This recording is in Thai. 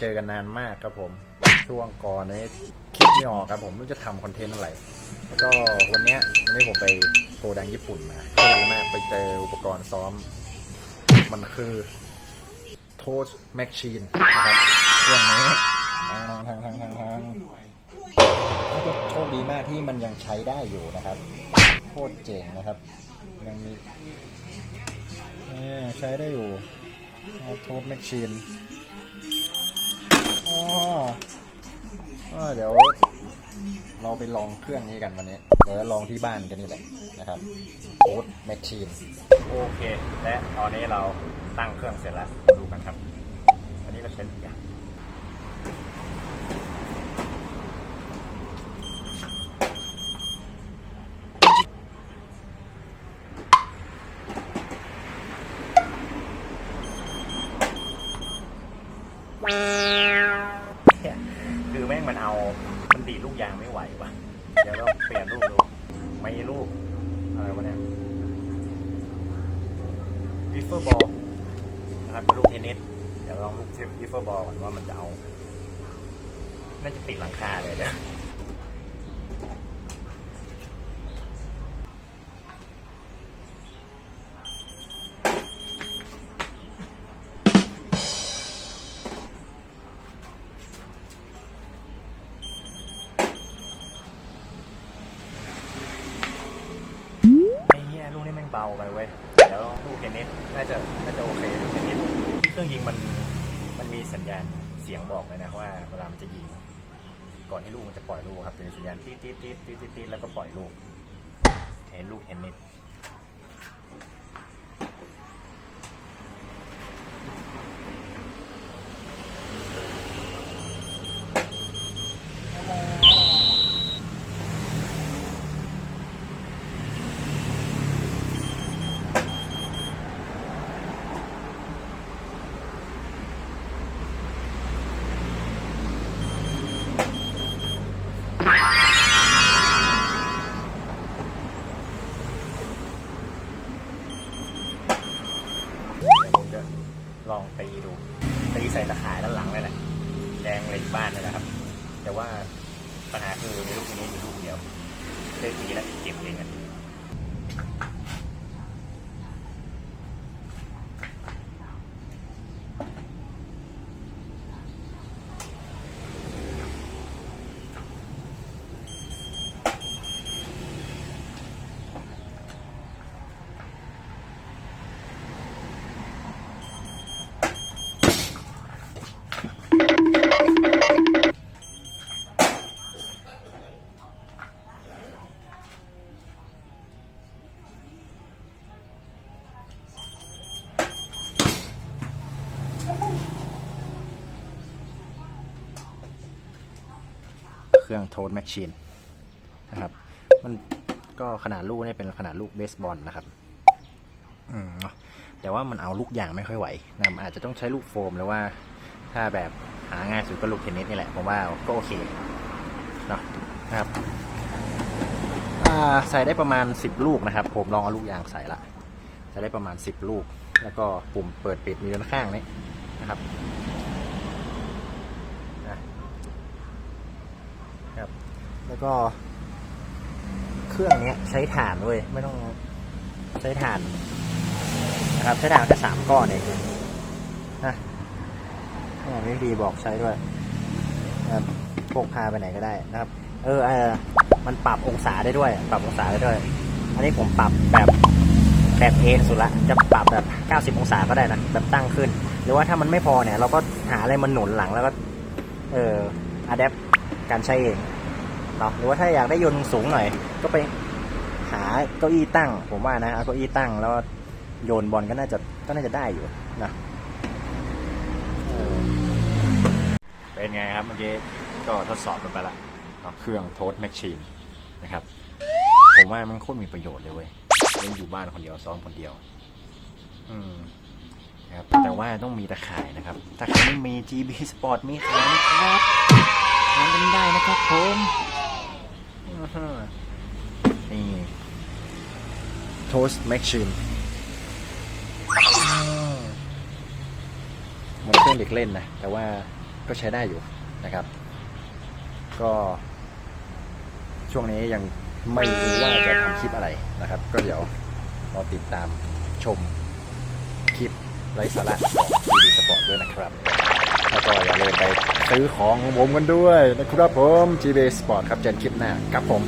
เจอกันนานมากครับผม ช่วงก่อนนี้คิดไม่ออกครับผมไม่รู้จะทำคอนเทนต์อะไร แล้วก็วันเนี้ยวันนี้ผมไปโกดังญี่ปุ่นมาโชคดีมากไปเจออุปกรณ์ซ้อม มันคือโทสแมชชีนนะครับเครื่องนี้ทางทางทางทางทางโชคดีมากที่มันยังใช้ได้อยู่นะครับโคตรเจ๋งนะครับยังมีใช้ได้อยู่โทสแมชชีนอ๋อ ก็เดี๋ยวเราไปลองเครื่องนี้กันวันนี้เดี๋ยวจะลองที่บ้านกันนี่แหละนะครับโค้ดแมชชีนโอเค และตอนนี้เราตั้งเครื่องเสร็จแล้วดูกันครับ อันนี้เราเช็คอย่างางไม่ไหวว่ะ เดี๋ยวเราเปลี่ยนลูกดูไม่รูปอะไรวะเนี่ยวิฟเฟอร์บอลนะครับเป็นลูกเทนนิสเดี๋ยวลองลูกวิฟเฟอร์บอลก่อนว่ามันจะเอา น่าจะติดหลังคาเลยเนี่ย เบาไปเว้ยเดี๋ยวลูกเทนนิสน่าจะน่าจะโอเคลูกเทนนิสที่เครื่องยิงมันมันมีสัญญาณเสียงบอกเลยนะว่าเวลามันจะยิง ก่อนที่ลูกมันจะปล่อยลูกครับจะมีสัญญาณตีดตีดตีดตีดตีดตีดแล้วก็ปล่อยลูกเห็นลูกเทนนิส ลองตีดูตีใส่ตะข่ายด้านหลังเลยนะแดงเหล็กบ้านเลยนะครับ แต่ว่าปัญหาคือในลูกนี้มีลูกเดียวเล่นตีแล้วเก็บเองอะ เครื่องโทนแมชชีนนะครับ มันก็ขนาดลูกเนี่ยเป็นขนาดลูกเบสบอลนะครับ อืมแต่ว่ามันเอาลูกยางไม่ค่อยไหวนะมันอาจจะต้องใช้ลูกโฟมหรือว่า ถ้าแบบหาง่ายสุดก็ลูกเทนนิสนี่แหละผมว่าก็โอเคเนาะนะครับใส่ได้ประมาณ 10 ลูกนะครับ ผมลองเอาลูกยางใส่ละใส่ได้ประมาณ 10 ลูก แล้วก็ปุ่มเปิดปิดมีด้านข้างนี้นะครับ แล้วก็ เครื่องเนี้ยใช้ถ่านด้วยไม่ต้องใช้ถ่านนะครับใช้ถ่านแค่สามก้อนเองนะนี่ดีบอกใช้ด้วยนะครับพกพาไปไหนก็ได้นะครับ เออเออมันปรับองศาได้ด้วย ปรับองศาได้ด้วย อันนี้ผมปรับแบบแบบเอนสุดละ จะปรับแบบ 90 องศาก็ได้นะ แบบตั้งขึ้น หรือว่าถ้ามันไม่พอเนี่ย เราก็หาอะไรมาหนุนหลังแล้วก็ เอออะแดปการใช้เอง เนาะหรือว่าถ้าอยากได้ยนต์สูงหน่อย ก็ไปหาเก้าอี้ตั้ง ผมว่านะเอาเก้าอี้ตั้งแล้วโยนบอลก็น่าจะก็น่าจะได้อยู่นะเป็นไงครับเมื่อกี้ก็ทดสอบกันไปละเครื่องโทสแมชชีนนะครับ ผมว่ามันโคตรมีประโยชน์เลยเว้ยเล่นอยู่บ้านคนเดียวซ้อมคนเดียว อืมนะครับแต่ว่าต้องมีตะข่ายนะครับ ถ้าใครไม่มี GB Sport มีขายนะครับทานกันได้นะครับผม นี่โทสแมชชีนเหมือนเครื่องเด็กเล่นนะ แต่ว่าก็ใช้ได้อยู่นะครับ ก็ ช่วงนี้ยังไม่รู้ว่าจะทำคลิปอะไรนะครับ ก็เดี๋ยวรอติดตามชมคลิปไร้สาระของ GD Sport ด้วยนะครับ แล้วก็อย่าลืมไปซื้อของของผมกันด้วยนะครับผม GB Sport ครับเจอกันคลิปหน้าครับผม